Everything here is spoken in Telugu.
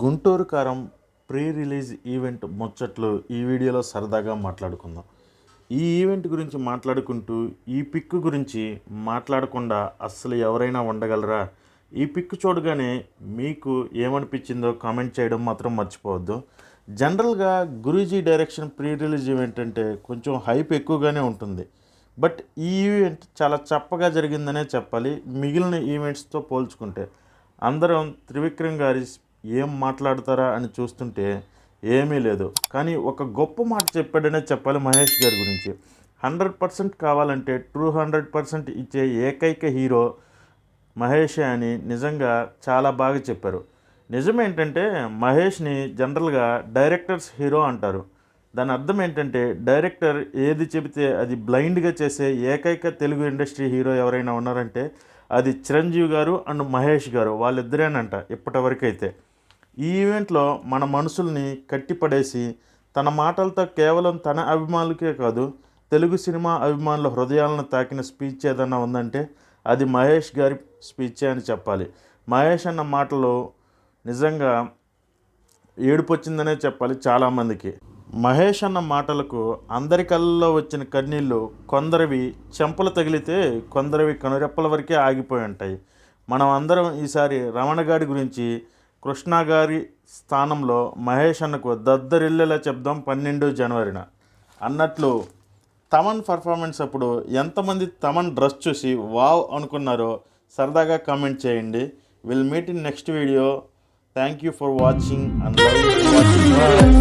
గుంటూరు కారం ప్రీ రిలీజ్ ఈవెంట్ ముచ్చట్లు ఈ వీడియోలో సరదాగా మాట్లాడుకుందాం. ఈ ఈవెంట్ గురించి మాట్లాడుకుంటూ ఈ పిక్ గురించి మాట్లాడకుండా అస్సలు ఎవరైనా ఉండగలరా? ఈ పిక్ చూడగానే మీకు ఏమనిపించిందో కామెంట్ చేయడం మాత్రం మర్చిపోవద్దు. జనరల్గా Guruji direction pre release event అంటే కొంచెం హైప్ ఎక్కువగానే ఉంటుంది. బట్ ఈ ఈవెంట్ చాలా చప్పగా జరిగిందనే చెప్పాలి మిగిలిన ఈవెంట్స్తో పోల్చుకుంటే. అందరం త్రివిక్రమ్ గారి ఏం మాట్లాడతారా అని చూస్తుంటే ఏమీ లేదు. కానీ ఒక గొప్ప మాట చెప్పాడనే చెప్పాలి మహేష్ గారి గురించి. హండ్రెడ్ పర్సెంట్ కావాలంటే టూ హండ్రెడ్ పర్సెంట్ ఇచ్చే ఏకైక హీరో మహేషే అని నిజంగా చాలా బాగా చెప్పారు. నిజమేంటంటే మహేష్ని జనరల్గా డైరెక్టర్స్ హీరో అంటారు. దాని అర్థం ఏంటంటే డైరెక్టర్ ఏది చెబితే అది బ్లైండ్గా చేసే ఏకైక తెలుగు ఇండస్ట్రీ హీరో ఎవరైనా ఉన్నారంటే అది చిరంజీవి గారు అండ్ మహేష్ గారు వాళ్ళిద్దరేనంట ఇప్పటివరకైతే. ఈ ఈవెంట్లో మన మనసుల్ని కట్టిపడేసి తన మాటలతో కేవలం తన అభిమానులకే కాదు తెలుగు సినిమా అభిమానుల హృదయాలను తాకిన స్పీచ్ ఏదన్నా ఉందంటే అది మహేష్ గారి స్పీచే అని చెప్పాలి. మహేష్ అన్న మాటలు నిజంగా ఏడుపొచ్చిందనే చెప్పాలి చాలామందికి. మహేష్ అన్న మాటలకు అందరి కళ్ళల్లో వచ్చిన కన్నీళ్ళు కొందరివి చెంపలు తగిలితే కొందరివి కనురెప్పల వరకే ఆగిపోయి ఉంటాయి. మనం అందరం ఈసారి రమణ గారి గురించి కృష్ణ గారి స్థానంలో మహేష్ అన్నకు దద్దరిల్లెల చెప్దాం పన్నెండు జనవరిన. అన్నట్లు తమన్ పర్ఫార్మెన్స్ అప్పుడు ఎంతమంది తమన్ డ్రెస్ చూసి వావ్ అనుకున్నారో సరదాగా కామెంట్ చేయండి. Will meet in next video thank you for watching and love watching